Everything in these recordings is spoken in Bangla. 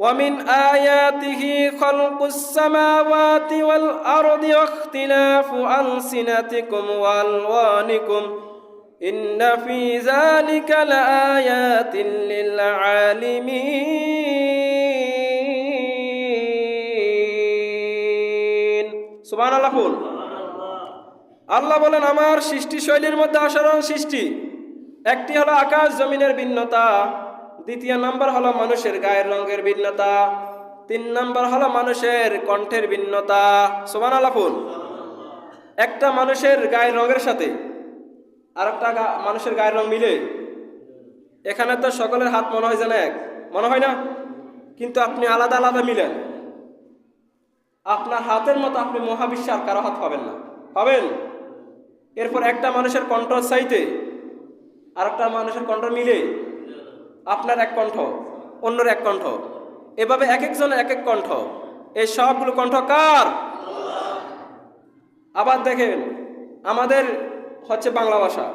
ومن آياته خلق السماوات والأرض واختلاف ألسنتكم وألوانكم إن في ذلك لآيات للعالمين سبحان الله بول আল্লাহ বলেন আমার সৃষ্টি শৈলীর মধ্যে অসাধারণ সৃষ্টি একটি হলো আকাশ জমিনের ভিন্নতা দ্বিতীয় নাম্বার হলো মানুষের গায়ের রঙের ভিন্নতা। তিন নাম্বার হলো মানুষের কণ্ঠের ভিন্নতা। সোমান আলাফুল একটা মানুষের গায়ের রঙের সাথে আর একটা মানুষের গায়ের রং মিলে। এখানে তো সকলের হাত মনে হয় যেন এক। মনে হয় না? কিন্তু আপনি আলাদা আলাদা মিলেন। আপনার হাতের মতো আপনি মহাবিশ্বে আর কারও হাত পাবেন না। পাবেন? এরপর একটা মানুষের কণ্ঠ চাইতে আর একটা মানুষের কণ্ঠ মিলে। আপনার এক কণ্ঠ, অন্যর এক কণ্ঠ, এভাবে এক একজনের এক এক কণ্ঠ, এই সবগুলো কণ্ঠ কার? আবার দেখেন, আমাদের হচ্ছে বাংলা ভাষা,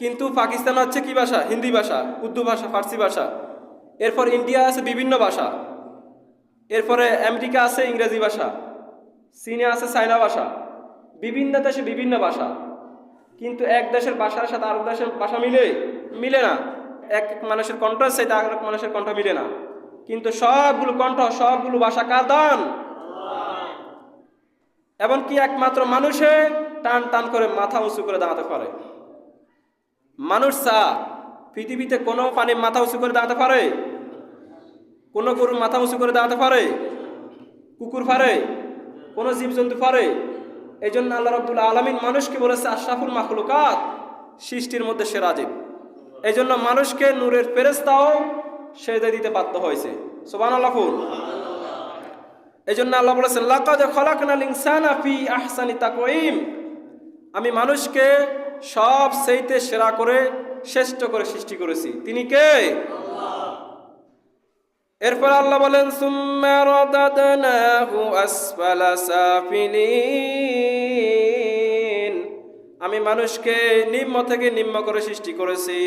কিন্তু পাকিস্তান হচ্ছে কি ভাষা? হিন্দি ভাষা, উর্দু ভাষা, ফার্সি ভাষা, এরপর ইন্ডিয়া আছে বিভিন্ন ভাষা, এরপরে আমেরিকা আছে ইংরেজি ভাষা, চীনে আছে চাইনা ভাষা, বিভিন্ন দেশে বিভিন্ন ভাষা, কিন্তু এক দেশের ভাষার সাথে আরেক দেশের ভাষা মিলে মিলে না। এক এক মানুষের কণ্ঠের সাথে আর এক মানুষের কণ্ঠ মিলে না। কিন্তু সবগুলো কণ্ঠ, সবগুলো ভাষা কার দান? এমনকি একমাত্র মানুষে টান টান করে মাথা উঁচু করে দাঁড়াতে পারে? মানুষ চা পৃথিবীতে কোনো পানি মাথা উঁচু করে দাঁড়াতে পারে? কোনো গরু মাথা উঁচু করে দাঁড়াতে পারে? কুকুর পারে? কোনো জীবজন্তু পারে? এই জন্য আল্লাহ রব্দুল আলমিন মানুষকে বলেছে, আশরাফুল মাখলুকাত সৃষ্টির মধ্যে সেরা জীব। এই জন্য মানুষকে নূরের ফেরেস্তাও সেজে দিতে বাধ্য হয়েছে। সোবান আল্লাহুল এই জন্য আল্লাহ বলেছেন আহসানি আমি মানুষকে সব সেইতে সেরা করে, শ্রেষ্ঠ করে সৃষ্টি করেছি। তিনি কে? এরপর আল্লাহ বলেন, সুম্মা আমি মানুষকে নিম্ন থেকে নিম্ন করে সৃষ্টি করেছি।